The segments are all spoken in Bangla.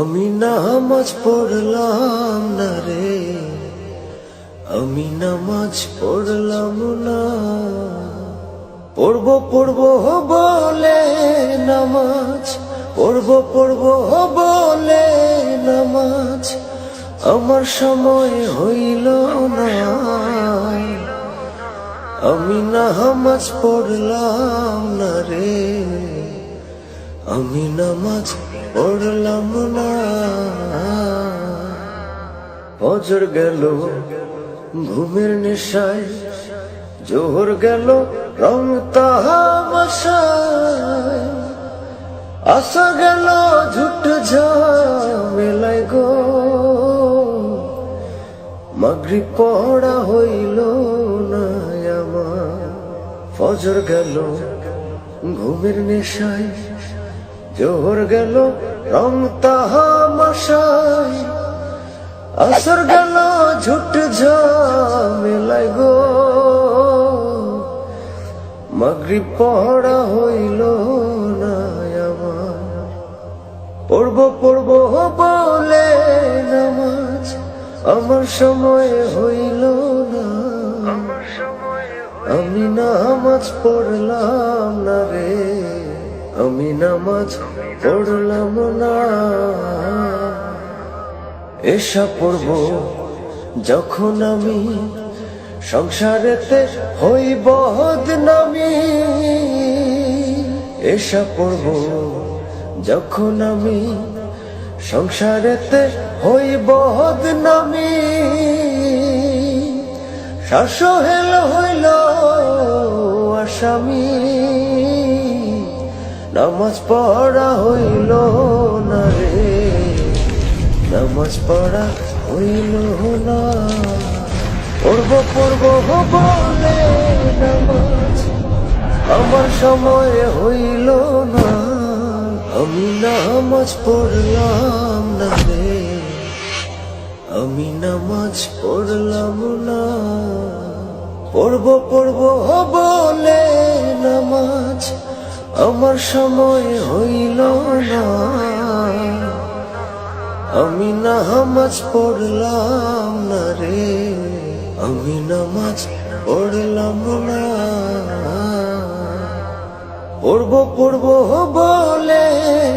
আমি নামাজ পড়লাম না রে। আমি নামাজ পড়লাম না। পড়ব পড়ব বলে নামাজ। পড়ব পড়ব বলে নামাজ। আমার সময় হইল না। আমি নামাজ পড়লাম না রে। আমি নামাজ পড়লাম না। অজর গেল, ঘুমের নেশায়। জোহর গেল, রং আসা গেল, ঝুট ঝামেলায় গো। মাগরি পড়া হইল না আমার। ফজর গেল, ঘুমের নেশায়। জোহর গেল রং তাহামাশায় আসর গেল ঝুট ঝামেলায় গো। মাগরি পড়া হইল না আমার। পড়ব পড়ব বলে নামাজ আমার সময় হইল না। আমি নামাজ পড়লাম না রে। আমি নামাজ পড়লাম না। এসা পড়ব যখন আমি সংসারেতে হই বদনামি। এসা পড়ব যখন আমি সংসারেতে হই বদনামি। শাসহেল হইল আসামি। নামাজ পড়া হইল না রে। নামাজ পড়া হইল না। পড়ব পড়ব বলে নামাজ। আমার সময় হইল না। আমি নামাজ পড়লাম না রে। আমি নামাজ পড়লাম না। পড়ব পড়ব বলে নামাজ। আমার সময় হইল না। আমি নামাজ পড়লাম না রে। আমি নামাজ পড়লাম না। পড়ব পড়ব বলে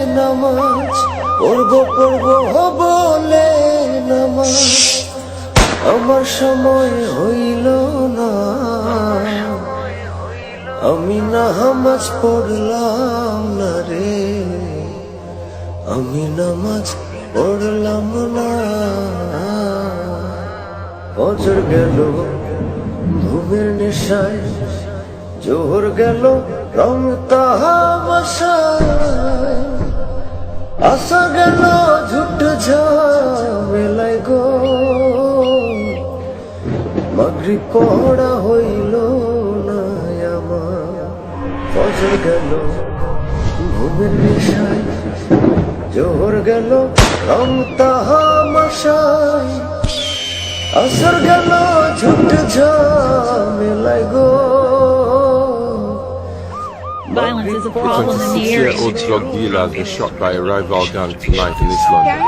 নামাজ। পড়ব পড়ব বলে নামাজ। আমার সময় হইল না। আমি নামাজ পড়লাম না রে। আমি নামাজ পড়লাম না। বছর গেল, ঘুমের নেশায়। জোহর গেল রং আসা গেল, ঝুট ঝামেলায় গো। মাগরি পড়া হইল গেল ঘুমের নেশায় জোহর গেল রং তাহামাশায় আসর গেল ঝুট ঝামেলায় গো Violence is a problem in the area. 26-year-old drug dealer has been shot by a rival gang tonight in East London.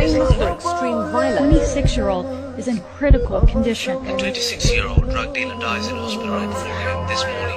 famous for extreme violence. 26-year-old is in critical condition. A 26-year-old drug dealer dies in hospital at 4 a.m. this morning.